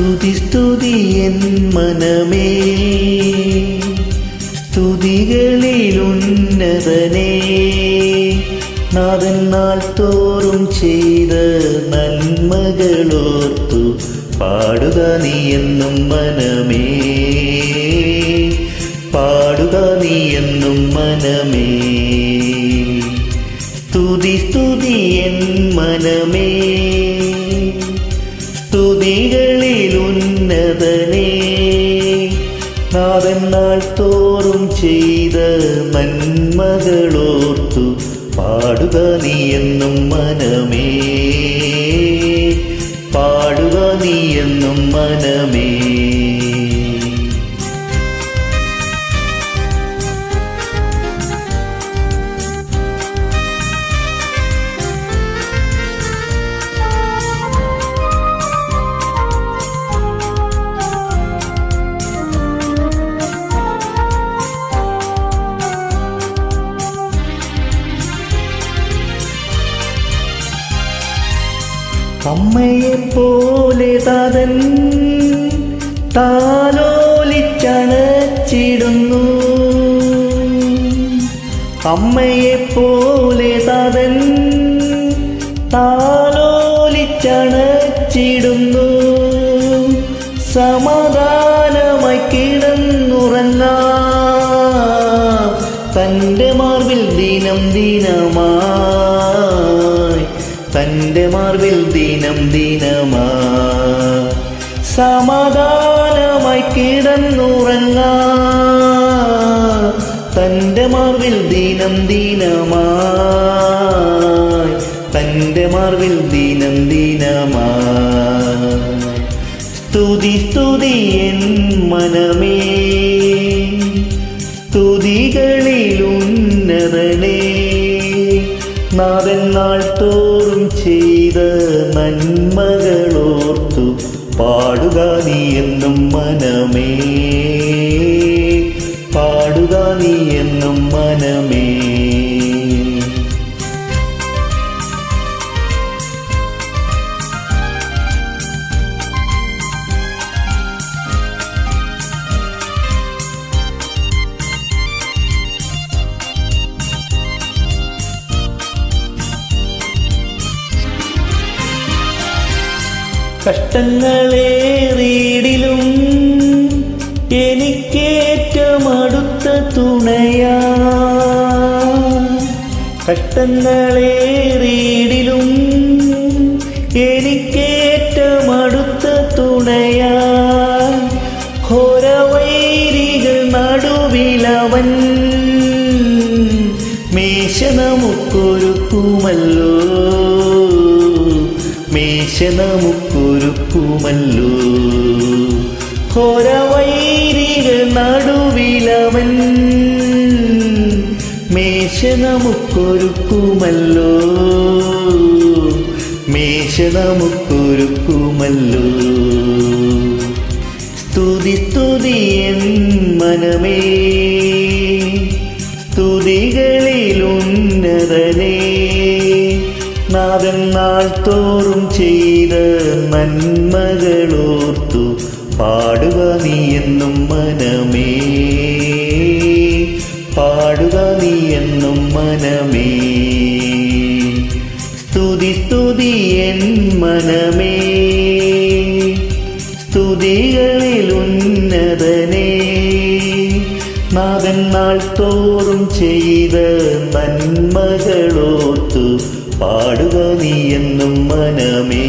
സ്തുതി സ്തുതി എൻ മനമേ. സ്തുതികളിൽ ഉന്നതനേ. നാഥൻ നാൾ തോറും ചെയ്ത നന്മകളോർത്തു പാടുക നീ എന്നും മനമേ. പാടുക നീ എന്നും മനമേ. സ്തുതി സ്തുതി എൻ മനമേ. സ്തുതികളിൽ നാഥൻ നാൾ തോറും ചെയ്ത നന്മകളോർത്തു പാടുക നീ എന്നും മനമേ. പാടുക നീ എന്നും മനമേ. അമ്മയെ പോലെ താതൻ താലോലിച്ചണച്ചിടുന്നു. അമ്മയെ പോലെ താതൻ താലോലിച്ചണച്ചിടുന്നു. സമാധാനമായി കിടന്നുറങ്ങാ. തന്റെ മാർവിൽ ദിനം ദിനമായി തന്റെ മാർവിൽ ദിനം ദിനമാ. സമാധാനമായി കിടന്നുറങ്ങാ. തന്റെ മാർവിൽ ദിനം ദിനമായി. തന്റെ മാർവിൽ ദിനം ദിനമായി സ്തുതി സ്തുതി എൻ മനമേ. നാഥൻ നാൾ തോറും ചെയ്ത നന്മകളോർത്തു പാടുക നീ എന്നും മനമേ. പാടുക നീ എന്നും മനമേ. കഷ്ടങ്ങളേറിയിടിലും എനിക്കേറ്റം അടുത്ത തുണയാ. കഷ്ടങ്ങളേറിയിടിലും എനിക്കേറ്റം അടുത്ത തുണയാ. ഘോരവൈരികൾ നടുവിലവൻ മേശ നമുക്കൊരുക്കുമല്ലോ മേശ നമുക്കൊരുക്കുമല്ലോ ഘോരവൈരികൾ നടുവിലവൻ മേശ നമുക്കൊരുക്കുമല്ലോ മേശ നമുക്കൊരുക്കുമല്ലോ സ്തുതി സ്തുതി എൻ മനമേ. സ്തുതികളിൽ ഉന്നതനേ നാൾ തോറും ചെയ്ത നന്മകളോർത്തു പാടുക നീ എന്നും മനമേ. പാടുക നീ എന്നും മനമേ. സ്തുതി സ്തുതി എൻ മനമേ. സ്തുതികളിൽ ഉന്നതനേ. നാഥൻ നാൾ തോറും ചെയ്ത നന്മകളോർത്തു പാടുക നീ എന്നും മനമേ.